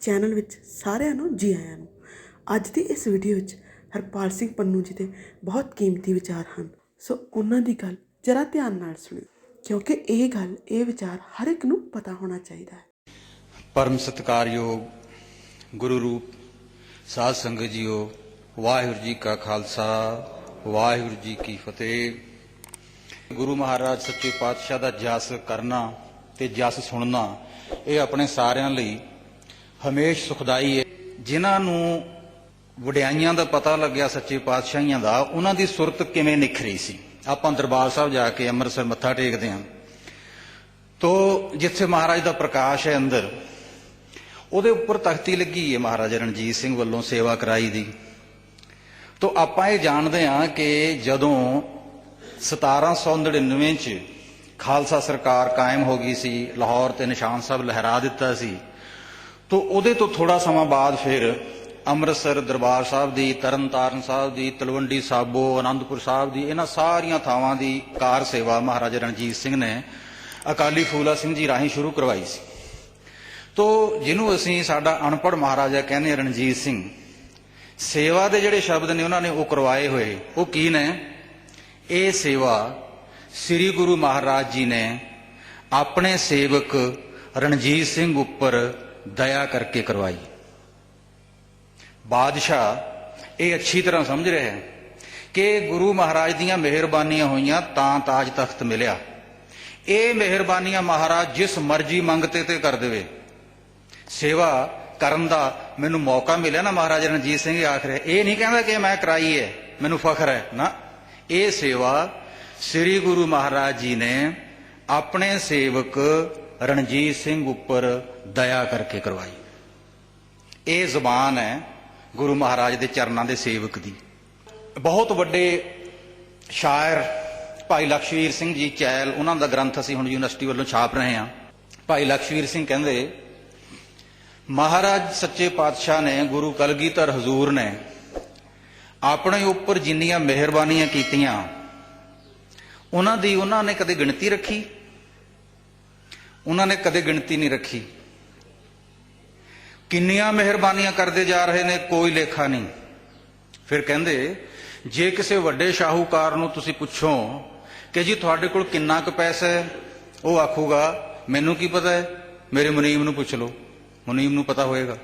Channel ਵਿੱਚ ਸਾਰਿਆਂ ਨੂੰ, ਜੀ ਆਇਆਂ ਨੂੰ। ਅੱਜ ਦੀ ਇਸ ਵੀਡੀਓ ਵਿੱਚ ਹਰਪਾਲ ਸਿੰਘ ਪੰਨੂ ਜੀ ਦੇ ਬਹੁਤ ਕੀਮਤੀ ਵਿਚਾਰ ਹਨ। ਸੋ ਉਹਨਾਂ ਦੀ ਗੱਲ ਜਰਾ ਧਿਆਨ ਨਾਲ ਸੁਣਿਓ, ਕਿਉਂਕਿ ਇਹ ਗੱਲ, ਇਹ ਵਿਚਾਰ ਹਰ ਇੱਕ ਨੂੰ ਪਤਾ ਹੋਣਾ ਚਾਹੀਦਾ ਹੈ। ਪਰਮ ਸਤਿਕਾਰਯੋਗ ਗੁਰੂ ਰੂਪ ਸਾਧ ਸੰਗਤ ਜੀਓ, ਵਾਹਿਗੁਰੂ ਜੀ ਕਾ ਖਾਲਸਾ, ਵਾਹਿਗੁਰੂ ਜੀ ਕੀ ਫਤਿਹ। ਗੁਰੂ ਮਹਾਰਾਜ ਸੱਚੇ ਪਾਤਸ਼ਾਹ ਦਾ ਜਸ ਕਰਨਾ ਤੇ ਜਸ ਸੁਣਨਾ, ਇਹ ਆਪਣੇ ਸਾਰਿਆਂ ਲਈ ਹਮੇਸ਼ ਸੁਖਦਾਈ ਹੈ। ਜਿਨ੍ਹਾਂ ਨੂੰ ਵਡਿਆਈਆਂ ਦਾ ਪਤਾ ਲੱਗਿਆ ਸੱਚੇ ਪਾਤਸ਼ਾਹੀਆਂ ਦਾ, ਉਹਨਾਂ ਦੀ ਸੁਰਤ ਕਿਵੇਂ ਨਿਖਰੀ ਸੀ? ਆਪਾਂ ਦਰਬਾਰ ਸਾਹਿਬ ਜਾ ਕੇ ਅੰਮ੍ਰਿਤਸਰ ਮੱਥਾ ਟੇਕਦੇ ਹਾਂ। ਤੋ ਜਿੱਥੇ ਮਹਾਰਾਜ ਦਾ ਪ੍ਰਕਾਸ਼ ਹੈ ਅੰਦਰ, ਉਹਦੇ ਉੱਪਰ ਤਖਤੀ ਲੱਗੀ ਹੈ ਮਹਾਰਾਜਾ ਰਣਜੀਤ ਸਿੰਘ ਵੱਲੋਂ ਸੇਵਾ ਕਰਾਈ ਦੀ। ਤੋ ਆਪਾਂ ਇਹ ਜਾਣਦੇ ਹਾਂ ਕਿ ਜਦੋਂ 1799 ਚ ਖਾਲਸਾ ਸਰਕਾਰ ਕਾਇਮ ਹੋ ਗਈ ਸੀ, ਲਾਹੌਰ ਤੇ ਨਿਸ਼ਾਨ ਸਾਹਿਬ ਲਹਿਰਾ ਦਿੱਤਾ ਸੀ ਤੋ ਉਹਦੇ ਤੋਂ ਥੋੜਾ ਸਮਾਂ ਬਾਅਦ ਫਿਰ ਅੰਮ੍ਰਿਤਸਰ ਦਰਬਾਰ ਸਾਹਿਬ ਦੀ, ਤਰਨਤਾਰਨ ਸਾਹਿਬ ਦੀ, ਤਲਵੰਡੀ ਸਾਬੋ ਆਨੰਦਪੁਰ ਸਾਹਿਬ ਦੀ, ਇਹਨਾਂ ਸਾਰੀਆਂ ਥਾਵਾਂ ਦੀ ਕਾਰ ਸੇਵਾ ਮਹਾਰਾਜਾ ਰਣਜੀਤ ਸਿੰਘ ਨੇ ਅਕਾਲੀ ਫੂਲਾ ਸਿੰਘ ਜੀ ਰਾਹੀਂ ਸ਼ੁਰੂ ਕਰਵਾਈ ਸੀ। ਤੋ ਜਿਹਨੂੰ ਅਸੀਂ ਸਾਡਾ ਅਨਪੜ੍ਹ ਮਹਾਰਾਜਾ ਕਹਿੰਦੇ ਰਣਜੀਤ ਸਿੰਘ, ਸੇਵਾ ਦੇ ਜਿਹੜੇ ਸ਼ਬਦ ਨੇ ਉਹਨਾਂ ਨੇ ਉਹ ਕਰਵਾਏ ਹੋਏ। ਉਹ ਕੀ ਨੇ? ਇਹ ਸੇਵਾ ਸ੍ਰੀ ਗੁਰੂ ਮਹਾਰਾਜ ਜੀ ਨੇ ਆਪਣੇ ਸੇਵਕ ਰਣਜੀਤ ਸਿੰਘ ਉੱਪਰ ਦਇਆ ਕਰਕੇ ਕਰਵਾਈ। ਬਾਦਸ਼ਾਹ ਇਹ ਅੱਛੀ ਤਰ੍ਹਾਂ ਸਮਝ ਰਿਹਾ ਹੈ ਕਿ ਗੁਰੂ ਮਹਾਰਾਜ ਦੀਆਂ ਮਿਹਰਬਾਨੀਆਂ ਹੋਈਆਂ ਤਾਂ ਤਾਜ ਤਖਤ ਮਿਲਿਆ। ਇਹ ਮਿਹਰਬਾਨੀਆਂ ਮਹਾਰਾਜ ਜਿਸ ਮਰਜ਼ੀ ਮੰਗਤੇ ਤੇ ਕਰ ਦੇਵੇ। ਸੇਵਾ ਕਰਨ ਦਾ ਮੈਨੂੰ ਮੌਕਾ ਮਿਲਿਆ ਨਾ ਮਹਾਰਾਜਾ ਰਣਜੀਤ ਸਿੰਘ ਆਖ ਰਿਹਾ, ਇਹ ਨਹੀਂ ਕਹਿੰਦਾ ਕਿ ਮੈਂ ਕਰਾਈ ਹੈ, ਮੈਨੂੰ ਫਖਰ ਹੈ। ਨਾ, ਇਹ ਸੇਵਾ ਸ੍ਰੀ ਗੁਰੂ ਮਹਾਰਾਜ ਜੀ ਨੇ ਆਪਣੇ ਸੇਵਕ ਰਣਜੀਤ ਸਿੰਘ ਉੱਪਰ ਦਇਆ ਕਰਕੇ ਕਰਵਾਈ। ਇਹ ਜ਼ਬਾਨ ਹੈ ਗੁਰੂ ਮਹਾਰਾਜ ਦੇ ਚਰਨਾਂ ਦੇ ਸੇਵਕ ਦੀ। ਬਹੁਤ ਵੱਡੇ ਸ਼ਾਇਰ ਭਾਈ ਲਕਸ਼ਵੀਰ ਸਿੰਘ ਜੀ ਚੈਲ, ਉਹਨਾਂ ਦਾ ਗ੍ਰੰਥ ਅਸੀਂ ਹੁਣ ਯੂਨੀਵਰਸਿਟੀ ਵੱਲੋਂ ਛਾਪ ਰਹੇ ਹਾਂ। ਭਾਈ ਲਕਸ਼ਵੀਰ ਸਿੰਘ ਕਹਿੰਦੇ, ਮਹਾਰਾਜ ਸੱਚੇ ਪਾਤਸ਼ਾਹ ਨੇ, ਗੁਰੂ ਕਲਗੀਧਰ ਹਜ਼ੂਰ ਨੇ ਆਪਣੇ ਉੱਪਰ ਜਿੰਨੀਆਂ ਮਿਹਰਬਾਨੀਆਂ ਕੀਤੀਆਂ, ਉਹਨਾਂ ਦੀ ਉਹਨਾਂ ਨੇ ਕਦੇ ਗਿਣਤੀ ਰੱਖੀ? ਉਹਨਾਂ ਨੇ ਕਦੇ ਗਿਣਤੀ ਨਹੀਂ ਰੱਖੀ। ਕਿੰਨੀਆਂ ਮਿਹਰਬਾਨੀਆਂ ਕਰਦੇ ਜਾ ਰਹੇ ਨੇ, ਕੋਈ ਲੇਖਾ ਨਹੀਂ। ਫਿਰ ਕਹਿੰਦੇ, ਜੇ ਕਿਸੇ ਵੱਡੇ ਸ਼ਾਹੂਕਾਰ ਨੂੰ ਤੁਸੀਂ ਪੁੱਛੋ ਕਿ ਜੀ ਤੁਹਾਡੇ ਕੋਲ ਕਿੰਨਾ ਕੁ ਪੈਸਾ ਹੈ, ਉਹ ਆਖੂਗਾ, ਮੈਨੂੰ ਕੀ ਪਤਾ ਹੈ? ਮੇਰੇ ਮੁਨੀਮ ਨੂੰ ਪੁੱਛ ਲਓ। ਮੁਨੀਮ ਨੂੰ ਪਤਾ ਹੋਏਗਾ।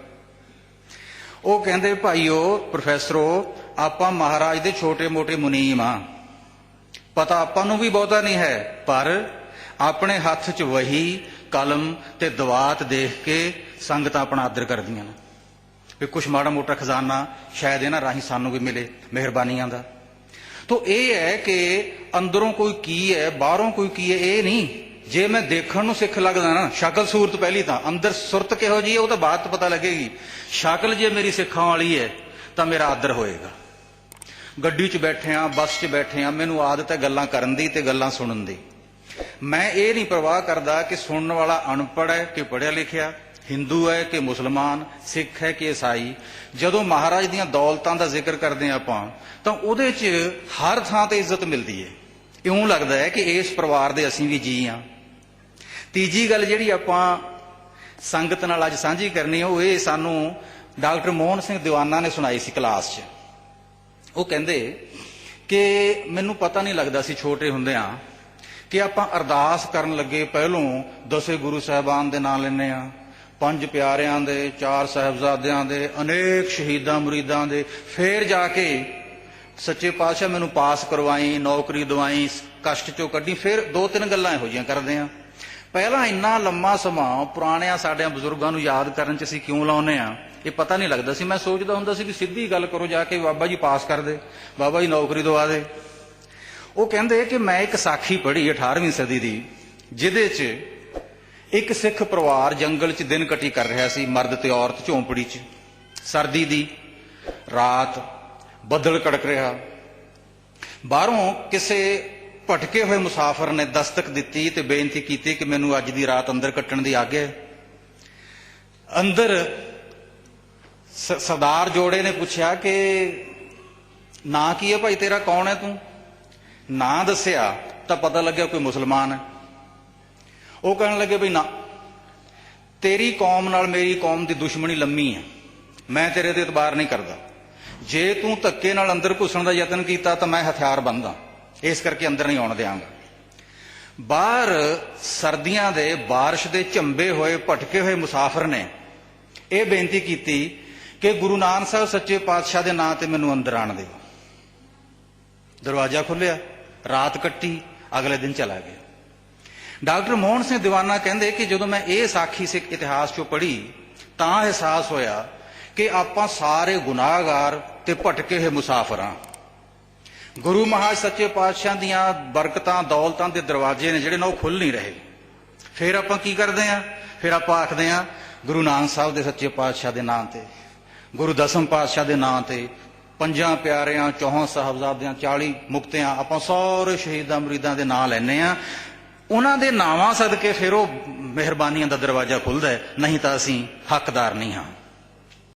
ਉਹ ਕਹਿੰਦੇ, ਭਾਈਓ, ਪ੍ਰੋਫੈਸਰੋ, ਆਪਾਂ ਮਹਾਰਾਜ ਦੇ ਛੋਟੇ-ਮੋਟੇ ਮੁਨੀਮ ਆ। ਪਤਾ ਆਪਾਂ ਨੂੰ ਵੀ ਬਹੁਤਾ ਨਹੀਂ ਹੈ, ਪਰ ਆਪਣੇ ਹੱਥ 'ਚ ਵਹੀ, ਕਲਮ ਤੇ ਦਵਾਤ ਦੇਖ ਕੇ ਸੰਗਤਾਂ ਆਪਣਾ ਆਦਰ ਕਰਦੀਆਂ ਨੇ। ਵੀ ਕੁਛ ਮਾੜਾ ਮੋਟਾ ਖਜ਼ਾਨਾ ਸ਼ਾਇਦ ਇਹਨਾਂ ਰਾਹੀਂ ਸਾਨੂੰ ਵੀ ਮਿਲੇ ਮਿਹਰਬਾਨੀਆਂ ਦਾ। ਤੋ ਇਹ ਹੈ ਕਿ ਅੰਦਰੋਂ ਕੋਈ ਕੀ ਹੈ, ਬਾਹਰੋਂ ਕੋਈ ਕੀ ਹੈ, ਇਹ ਨਹੀਂ। ਜੇ ਮੈਂ ਦੇਖਣ ਨੂੰ ਸਿੱਖ ਲੱਗਦਾ ਨਾ, ਸ਼ਕਲ ਸੂਰਤ ਪਹਿਲੀ ਤਾਂ, ਅੰਦਰ ਸੁਰਤ ਕਿਹੋ ਜੀ ਹੈ, ਉਹ ਤਾਂ ਬਾਅਦ ਪਤਾ ਲੱਗੇਗੀ। ਸ਼ਕਲ ਜੇ ਮੇਰੀ ਸਿੱਖਾਂ ਵਾਲੀ ਹੈ, ਤਾਂ ਮੇਰਾ ਆਦਰ ਹੋਏਗਾ। ਗੱਡੀ 'ਚ ਬੈਠੇ ਆ ਬੱਸ 'ਚ ਬੈਠੇ ਆ ਮੈਨੂੰ ਆਦਤ ਹੈ ਗੱਲਾਂ ਕਰਨ ਦੀ ਤੇ ਗੱਲਾਂ ਸੁਣਨ ਦੀ। ਮੈਂ ਇਹ ਨਹੀਂ ਪ੍ਰਵਾਹ ਕਰਦਾ ਕਿ ਸੁਣਨ ਵਾਲਾ ਅਨਪੜ੍ਹ ਹੈ ਕਿ ਪੜ੍ਹਿਆ ਲਿਖਿਆ, ਹਿੰਦੂ ਹੈ ਕਿ ਮੁਸਲਮਾਨ, ਸਿੱਖ ਹੈ ਕਿ ਈਸਾਈ। ਜਦੋਂ ਮਹਾਰਾਜ ਦੀਆਂ ਦੌਲਤਾਂ ਦਾ ਜ਼ਿਕਰ ਕਰਦੇ ਹਾਂ ਆਪਾਂ, ਤਾਂ ਉਹਦੇ 'ਚ ਹਰ ਥਾਂ ਤੇ ਇੱਜ਼ਤ ਮਿਲਦੀ ਹੈ। ਇਉਂ ਲੱਗਦਾ ਹੈ ਕਿ ਇਸ ਪਰਿਵਾਰ ਦੇ ਅਸੀਂ ਵੀ ਜੀ ਆ ਤੀਜੀ ਗੱਲ ਜਿਹੜੀ ਆਪਾਂ ਸੰਗਤ ਨਾਲ ਅੱਜ ਸਾਂਝੀ ਕਰਨੀ ਹੈ, ਉਹ ਇਹ ਸਾਨੂੰ ਡਾਕਟਰ ਮੋਹਨ ਸਿੰਘ ਦੀਵਾਨਾ ਨੇ ਸੁਣਾਈ ਸੀ ਕਲਾਸ 'ਚ। ਉਹ ਕਹਿੰਦੇ ਕਿ ਮੈਨੂੰ ਪਤਾ ਨਹੀਂ ਲੱਗਦਾ ਸੀ ਛੋਟੇ ਹੁੰਦਿਆਂ ਕਿ ਆਪਾਂ ਅਰਦਾਸ ਕਰਨ ਲੱਗੇ ਪਹਿਲੋਂ ਦਸੇ ਗੁਰੂ ਸਾਹਿਬਾਨ ਦੇ ਨਾਂ ਲੈਨੇ ਆ ਪੰਜ ਪਿਆਰਿਆਂ ਦੇ, ਚਾਰ ਸਾਹਿਬਜ਼ਾਦਿਆਂ ਦੇ, ਅਨੇਕ ਸ਼ਹੀਦਾਂ ਮੁਰੀਦਾਂ ਦੇ, ਫੇਰ ਜਾ ਕੇ ਸੱਚੇ ਪਾਤਸ਼ਾਹ ਮੈਨੂੰ ਪਾਸ ਕਰਵਾਈ, ਨੌਕਰੀ ਦਵਾਈ, ਕਸ਼ਟ ਚੋਂ ਕੱਢੀ, ਫਿਰ ਦੋ ਤਿੰਨ ਗੱਲਾਂ ਇਹੋ ਜਿਹੀਆਂ ਕਰਦੇ ਆ ਪਹਿਲਾਂ ਇੰਨਾ ਲੰਮਾ ਸਮਾਂ ਪੁਰਾਣਿਆਂ ਸਾਡਿਆਂ ਬਜ਼ੁਰਗਾਂ ਨੂੰ ਯਾਦ ਕਰਨ ਚ ਅਸੀਂ ਕਿਉਂ ਲਾਉਨੇ ਆ ਇਹ ਪਤਾ ਨਹੀਂ ਲੱਗਦਾ ਸੀ। ਮੈਂ ਸੋਚਦਾ ਹੁੰਦਾ ਸੀ ਕਿ ਸਿੱਧੀ ਗੱਲ ਕਰੋ, ਜਾ ਕੇ ਬਾਬਾ ਜੀ ਪਾਸ ਕਰ ਦੇ, ਬਾਬਾ ਜੀ ਨੌਕਰੀ ਦਵਾ ਦੇ। ਉਹ ਕਹਿੰਦੇ ਕਿ ਮੈਂ ਇੱਕ ਸਾਖੀ ਪੜ੍ਹੀ 18ਵੀਂ ਸਦੀ ਦੀ, ਜਿਹਦੇ 'ਚ ਇੱਕ ਸਿੱਖ ਪਰਿਵਾਰ ਜੰਗਲ 'ਚ ਦਿਨ ਕਟੀ ਕਰ ਰਿਹਾ ਸੀ, ਮਰਦ ਤੇ ਔਰਤ ਝੌਂਪੜੀ 'ਚ। ਸਰਦੀ ਦੀ ਰਾਤ ਬੱਦਲ ਕੜਕ ਰਿਹਾ। ਬਾਹਰੋਂ ਕਿਸੇ ਭਟਕੇ ਹੋਏ ਮੁਸਾਫਰ ਨੇ ਦਸਤਕ ਦਿੱਤੀ ਤੇ ਬੇਨਤੀ ਕੀਤੀ ਕਿ ਮੈਨੂੰ ਅੱਜ ਦੀ ਰਾਤ ਅੰਦਰ ਕੱਟਣ ਦੀ ਆਗਿਆ ਹੈ। ਅੰਦਰ ਸਰਦਾਰ ਜੋੜੇ ਨੇ ਪੁੱਛਿਆ ਕਿ ਨਾਂ ਕੀ ਹੈ ਭਾਈ ਤੇਰਾ? ਕੌਣ ਹੈ ਤੂੰ? ਨਾਂ ਦੱਸਿਆ ਤਾਂ ਪਤਾ ਲੱਗਿਆ ਕੋਈ ਮੁਸਲਮਾਨ ਹੈ। ਉਹ ਕਹਿਣ ਲੱਗੇ ਵੀ ਨਾ, ਤੇਰੀ ਕੌਮ ਨਾਲ ਮੇਰੀ ਕੌਮ ਦੀ ਦੁਸ਼ਮਣੀ ਲੰਮੀ ਹੈ। ਮੈਂ ਤੇਰੇ ਤੇ ਇਤਬਾਰ ਨਹੀਂ ਕਰਦਾ। ਜੇ ਤੂੰ ਧੱਕੇ ਨਾਲ ਅੰਦਰ ਘੁਸਣ ਦਾ ਯਤਨ ਕੀਤਾ ਤਾਂ ਮੈਂ ਹਥਿਆਰ ਬੰਦਾ ਇਸ ਕਰਕੇ ਅੰਦਰ ਨਹੀਂ ਆਉਣ ਦਿਆਂਗਾ। ਬਾਹਰ ਸਰਦੀਆਂ ਦੇ, ਬਾਰਿਸ਼ ਦੇ ਝੰਬੇ ਹੋਏ, ਭਟਕੇ ਹੋਏ ਮੁਸਾਫਰ ਨੇ ਇਹ ਬੇਨਤੀ ਕੀਤੀ ਕਿ ਗੁਰੂ ਨਾਨਕ ਸਾਹਿਬ ਸੱਚੇ ਪਾਤਸ਼ਾਹ ਦੇ ਨਾਂ ਤੇ ਮੈਨੂੰ ਅੰਦਰ ਆਣ ਦਿਓ। ਦਰਵਾਜ਼ਾ ਖੁੱਲਿਆ ਰਾਤ ਕੱਟੀ, ਅਗਲੇ ਦਿਨ ਚਲਾ ਗਿਆ। ਡਾਕਟਰ ਮੋਹਨ ਸਿੰਘ ਦੀਵਾਨਾ ਕਹਿੰਦੇ ਕਿ ਜਦੋਂ ਮੈਂ ਇਹ ਸਾਖੀ ਸਿੱਖ ਇਤਿਹਾਸ ਚੋਂ ਪੜ੍ਹੀ, ਤਾਂ ਅਹਿਸਾਸ ਹੋਇਆ ਕਿ ਆਪਾਂ ਸਾਰੇ ਗੁਨਾਹਗਾਰ ਤੇ ਭਟਕੇ ਹੋਏ ਮੁਸਾਫਰ ਹਾਂ। ਗੁਰੂ ਮਹਾਰਾਜ ਸੱਚੇ ਪਾਤਸ਼ਾਹ ਦੀਆਂ ਬਰਕਤਾਂ, ਦੌਲਤਾਂ ਦੇ ਦਰਵਾਜ਼ੇ ਨੇ ਜਿਹੜੇ ਨਾ ਉਹ ਖੁੱਲ ਨਹੀਂ ਰਹੇ। ਫਿਰ ਆਪਾਂ ਕੀ ਕਰਦੇ ਆ ਫਿਰ ਆਪਾਂ ਆਖਦੇ ਆ ਗੁਰੂ ਨਾਨਕ ਸਾਹਿਬ ਦੇ ਸੱਚੇ ਪਾਤਸ਼ਾਹ ਦੇ ਨਾਂ ਤੇ, ਗੁਰੂ ਦਸਮ ਪਾਤਸ਼ਾਹ ਦੇ ਨਾਂ ਤੇ ਪੰਜਾਂ ਪਿਆਰਿਆਂ, ਚੌਹਾਂ ਸਾਹਿਬਜ਼ਾਦਿਆਂ 40 ਮੁਕਤਿਆਂ ਆਪਾਂ ਸਾਰੇ ਸ਼ਹੀਦਾਂ ਮਰੀਦਾਂ ਦੇ ਨਾਂ ਲੈਨੇ ਆ ਉਹਨਾਂ ਦੇ ਨਾਵਾਂ ਸਦਕੇ ਫਿਰ ਉਹ ਮਿਹਰਬਾਨੀਆਂ ਦਾ ਦਰਵਾਜ਼ਾ ਖੁੱਲਦਾ ਹੈ। ਨਹੀਂ ਤਾਂ ਅਸੀਂ ਹੱਕਦਾਰ ਨਹੀਂ ਹਾਂ।